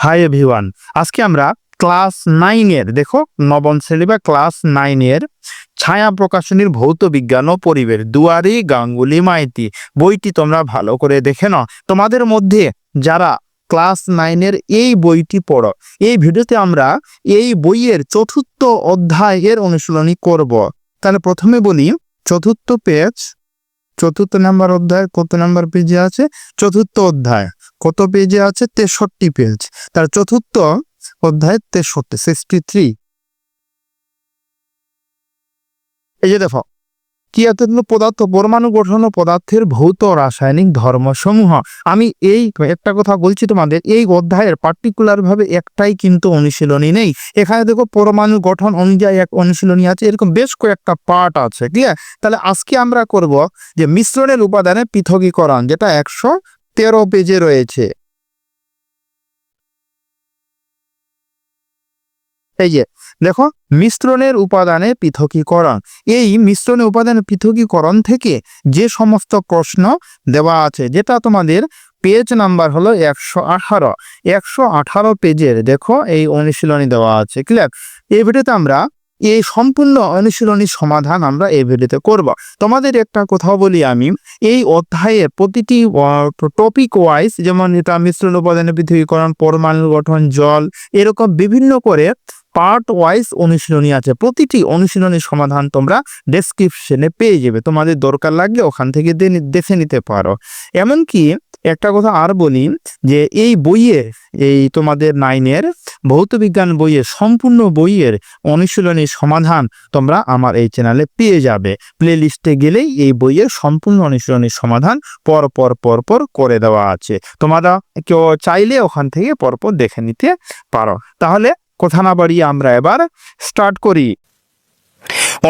Hi everyone আজকে আমরা class নাইনের দেখো, নবম শ্রেণি বা ক্লাস নাইনের ছায়া প্রকাশনীর ভৌত বিজ্ঞান ও পরিবেশ, দুয়ারি গাঙ্গুলি মাইতি। বইটি তোমরা ভালো করে দেখে নাও। তোমাদের মধ্যে যারা ক্লাস নাইনের এই বইটি পড়ো, এই ভিডিওতে আমরা এই বইয়ের চতুর্থ অধ্যায়ের অনুশীলনী করব। তাহলে প্রথমে বলি, চতুর্থ পেজ চতুর্থ নাম্বার অধ্যায় কত নাম্বার পেজে আছে? চতুর্থ অধ্যায়। কত পেজে আছে? তেষট্টি পেজ তার চতুর্থ অধ্যায় তেষট্টি সিক্সটি থ্রি এই যে দেখো কি এতগুলো পদার্থ? পরমাণু গঠন পদার্থের ভৌত রাসায়নিক ধর্মসমূহ। আমি এই একটা কথা বলছি তোমাদের, এই অধ্যায়ের পার্টিকুলার ভাবে একটাই কিন্তু অনুশীলনী নেই। এখানে দেখো পরমাণু গঠন অনুযায়ী এক অনুশীলনী আছে, এরকম বেশ কয়েকটা পার্ট আছে ঠিক আছে তাহলে আজকে আমরা করব যে মিশ্রণের উপাদানে পৃথকীকরণ, যেটা একশো তেরো পেজে রয়েছে। এই যে দেখো, মিশ্রণের উপাদানে পৃথকীকরণ। এই মিশ্রণের উপাদানের পৃথকীকরণ থেকে যে সমস্ত প্রশ্ন দেওয়া আছে, যেটা তোমাদের পেজ নাম্বার হলো একশো আঠারো। একশো আঠারো পেজের দেখো, এই অনুশীলনী দেওয়া আছে ক্লিয়ার এই ভিডিওতে আমরা এই সম্পূর্ণ অনুশীলনীর সমাধান আমরা এই ভিডিওতে করব। তোমাদের একটা কথা বলি আমি, এই অধ্যায়ের প্রতিটি টপিক ওয়াইজ যেমন এটা মিশ্রণ উপাদানের পৃথকীকরণ পরমাণু গঠন, জল, এরকম বিভিন্ন করে পার্ট ওয়াইজ অনুশীলনী আছে। প্রতিটি অনুশীলনীর সমাধান তোমরা ডেসক্রিপশনে পেয়ে যাবে। তোমাদের দরকার লাগলে ওখান থেকে দেখে নিতে পারো। এমনকি একটা কথা আর বলি যে এই বইয়ের এই তোমাদের নাইনের ভৌত বিজ্ঞান বইয়ের সম্পূর্ণ বইয়ের অনুশীলনীর সমাধান তোমরা আমার এই চ্যানেলে পেয়ে যাবে। প্লে লিস্টে গেলেই এই বইয়ের সম্পূর্ণ অনুশীলনীর সমাধান পর পর পর পর করে দেওয়া আছে। তোমরা কেউ চাইলে ওখান থেকে পরপর দেখে নিতে পারো। তাহলে কথা না বাড়িয়ে আমরা এবার স্টার্ট করি।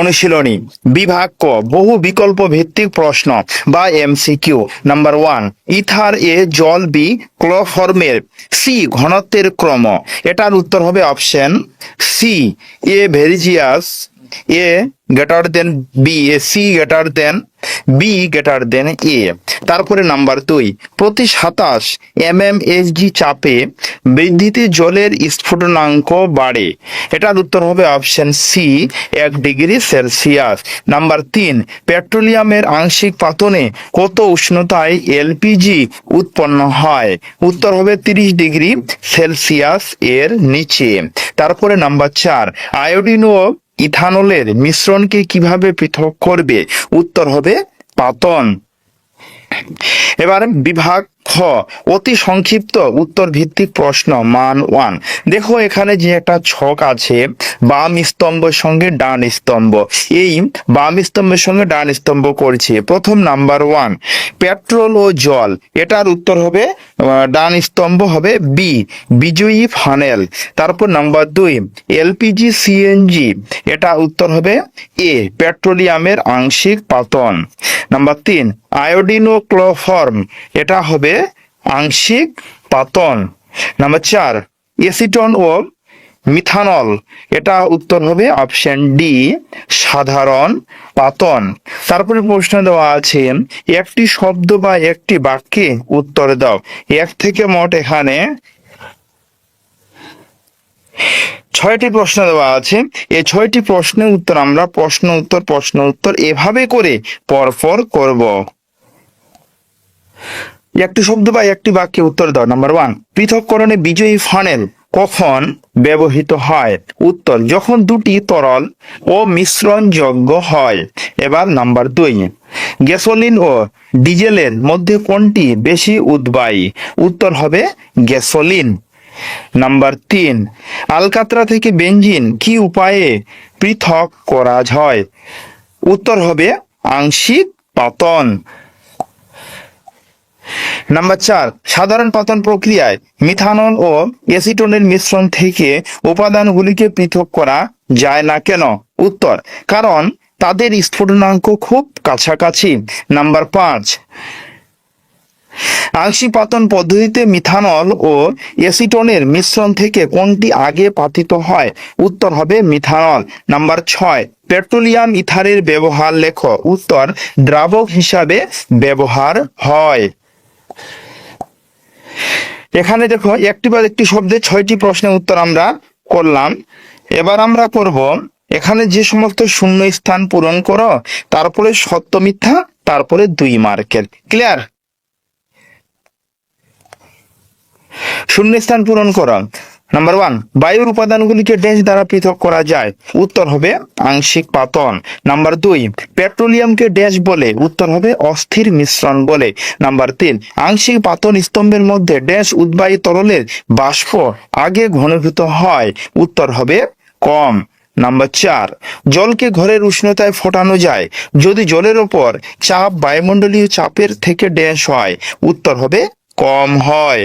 অনুশীলনী, বিভাগ ক, বহু বিকল্প ভিত্তিক প্রশ্ন বা MCQ number one ether A জল বি ক্লোফর্মের সি ঘনত্বের ক্রম। এটার উত্তর হবে option C A ভেরিজিয়াস A greater than B A C greater than B greater than A তারপরে নাম্বার দুই, প্রতি সাতাশ এম এম এস জি চাপে বৃদ্ধিতে জলের স্ফুটনাঙ্ক বাড়ে। এটার উত্তর হবে অপশন সি এক ডিগ্রি সেলসিয়াস। নাম্বার তিন, পেট্রোলিয়ামের আংশিক পাতনে কত উষ্ণতায় এলপিজি উৎপন্ন হয়? উত্তর হবে তিরিশ ডিগ্রি সেলসিয়াস এর নিচে। তারপরে নাম্বার চার, আয়োডিন ও ইথানলের মিশ্রণকে কীভাবে পৃথক করবে? উত্তর হবে পাতন। এবার বিভাগ খ, অতি সংক্ষিপ্ত উত্তর ভিত্তিক প্রশ্ন, মান ওয়ান দেখো এখানে যে একটা ছক আছে, বাম স্তম্ভের সঙ্গে ডান স্তম্ভ। এই বাম স্তম্ভের সঙ্গে ডান স্তম্ভ করছে। প্রথম নাম্বার ওয়ান পেট্রোল ও জল। এটার উত্তর হবে ডান স্তম্ভ হবে বি বিজয়ী ফানেল তারপর নাম্বার দুই, এলপিজি সিএনজি এটা উত্তর হবে এ পেট্রোলিয়ামের আংশিক পাতন। নাম্বার তিন আয়োডিন ও ক্লোফর্ম এটা হবে আংশিক পাতন। নাম্বার চার, এসিটন ও মিথানল। এটা উত্তর হবে অপশন ডি, সাধারণ পাতন। তারপরে প্রশ্ন দেওয়া আছে, একটি শব্দ বা একটি বাক্যে উত্তর দাও। এক থেকে মোট এখানে ছয়টি প্রশ্ন দেওয়া আছে। এই ছয়টি প্রশ্নের উত্তর আমরা প্রশ্ন উত্তর প্রশ্ন উত্তর এভাবে করে পরপর করব। একটি শব্দ বা একটি বাক্যে উত্তর দাও। নাম্বার ওয়ান পৃথককরণে বিজয়ী ফানেল কখন ব্যবহৃত হয়? উত্তর, যখন দুটি তরল ও মিশ্রণযোগ্য হয়। এবার নাম্বার দুই গ্যাসোলিন ও ডিজেলের মধ্যে কোনটি বেশি উদ্বায়ী? উত্তর হবে গ্যাসোলিন নাম্বার তিন, আলকাতরা থেকে বেঞ্জিন কি উপায়ে পৃথক করা হয়? উত্তর হবে আংশিক পাতন। নাম্বার চার, সাধারণ পাতন প্রক্রিয়ায় মিথানল ও এসিটোনের মিশ্রণ থেকে উপাদানগুলিকে পৃথক করা যায় না কেন? উত্তর, কারণ তাদের স্ফুটনাঙ্ক খুব কাছাকাছি। নাম্বার পাঁচ, আংশিক পাতন পদ্ধতিতে মিথানল ও এসিটোনের মিশ্রণ থেকে কোনটি আগে পাতিত হয়? উত্তর হবে মিথানল। নাম্বার ছয়, পেট্রোলিয়াম ইথারের ব্যবহার লেখো। উত্তর, দ্রাবক হিসাবে ব্যবহার হয়। এখানে দেখো, একটি বা একটি শব্দে ছয়টি প্রশ্নের উত্তর আমরা করলাম। এবার আমরা করব, এখানে যে সমস্ত শূন্য স্থান পূরণ করো, তারপরে সত্য মিথ্যা, তারপরে দুই মার্কের। ক্লিয়ার শূন্য স্থান পূরণ করো। নাম্বার ওয়ান বায়ুর উপাদানগুলিকে ড্যাশ দ্বারা পৃথক করা যায়। উত্তর হবে আংশিক পাতন। নাম্বার দুই, পেট্রোলিয়ামকে ড্যাশ বলে। উত্তর হবে অস্থির মিশ্রণ বলে। নাম্বার তিন, আংশিক পাতন স্তম্ভের মধ্যে ড্যাশ উদ্বায়ী তরলের বাষ্প আগে ঘনীভূত হয়। উত্তর হবে কম। নাম্বার চার, জলকে ঘরের উষ্ণতায় ফোটানো যায়। যদি জলের ওপর চাপ বায়ুমণ্ডলীয় চাপের থেকে ড্যাশ হয়, উত্তর হবে কম হয়।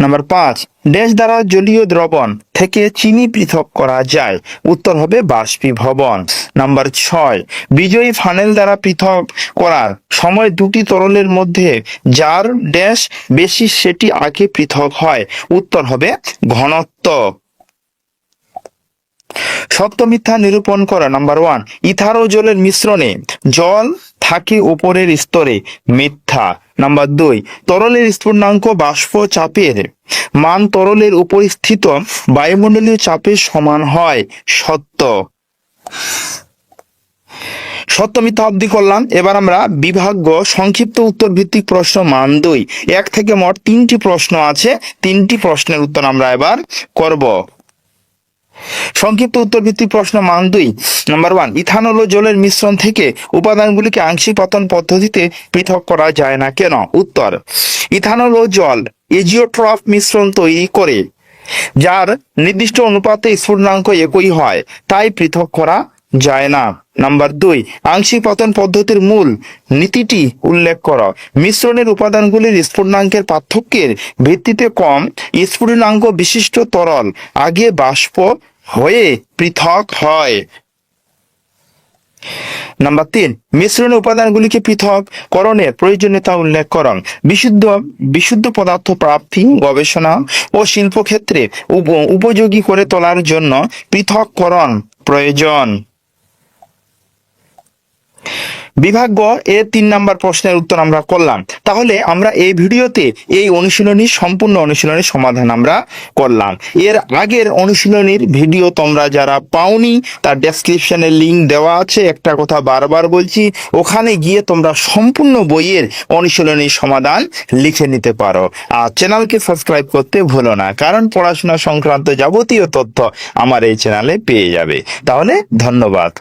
নাম্বার পাঁচ ড্যাশ দ্বারা জলীয় দ্রবণ থেকে চিনি পৃথক করা যায়। উত্তর হবে বাষ্পীভবন। নাম্বার ছয়, বিজয়ী ফানেল দ্বারা পৃথক করার সময় দুটি তরলের মধ্যে যার ড্যাশ বেশি সেটি আগে পৃথক হয়। উত্তর হবে ঘনত্ব। সত্য মিথ্যা নিরূপণ করা। নাম্বার ওয়ান ইথার ও জলের মিশ্রণে জল থাকে উপরের স্তরে মিথ্যা। নাম্বার দুই, তরলের স্ফুটনাঙ্ক বাষ্প চাপের। মান তরলের উপর স্থিত, বায়ুমণ্ডলীয় চাপের সমান হয়, সত্য। সত্য মিথ্যা অবধি করলাম। এবার আমরা বিভাগ্য সংক্ষিপ্ত উত্তর ভিত্তিক প্রশ্ন মান দুই। এক থেকে মোট তিনটি প্রশ্ন আছে। তিনটি প্রশ্নের উত্তর আমরা এবার করব। সংক্ষিপ্ত উত্তর ভিত্তিক প্রশ্ন মান দুই নাম্বার ওয়ান ইথানল ও জলের মিশ্রণ থেকে উপাদানগুলিকে আংশিক পতন পদ্ধতিতে পৃথক করা যায় না কেন? উত্তর, ইথানল ও জল এজিওট্রফ মিশ্রণ তৈরি করে, যার নির্দিষ্ট অনুপাতে স্ফুটনাঙ্ক একই হয়, তাই পৃথক করা যায় না। নাম্বার দুই, আংশিক পতন পদ্ধতির মূল নীতিটি উল্লেখ করো। মিশ্রণের উপাদানগুলির স্ফুটনাঙ্কের পার্থক্যের ভিত্তিতে কম স্ফুটনাঙ্ক বিশিষ্ট তরল আগে বাষ্প হয়ে পৃথক হয়। নাম্বার তিন মিশ্রণ উপাদানগুলিকে পৃথক করণের প্রয়োজনীয়তা উল্লেখ করুন বিশুদ্ধ বিশুদ্ধ পদার্থ প্রাপ্তি, গবেষণা ও শিল্পক্ষেত্রে উপ- উপযোগী করে তোলার জন্য পৃথককরণ প্রয়োজন। বিভাগ গ এর তিন নাম্বার প্রশ্নের উত্তর আমরা করলাম। তাহলে আমরা এই ভিডিওতে এই অনুশীলনীর সম্পূর্ণ অনুশীলনীর সমাধান আমরা করলাম। এর আগের অনুশীলনীর ভিডিও তোমরা যারা পাওনি, তার ডেসক্রিপশনে লিঙ্ক দেওয়া আছে, একটা কথা বারবার বলছি, ওখানে গিয়ে তোমরা সম্পূর্ণ বইয়ের অনুশীলনীর সমাধান লিখে নিতে পারো। আর চ্যানেলকে সাবস্ক্রাইব করতে ভুলো না, কারণ পড়াশোনা সংক্রান্ত যাবতীয় তথ্য আমার এই চ্যানেলে পেয়ে যাবে। তাহলে ধন্যবাদ।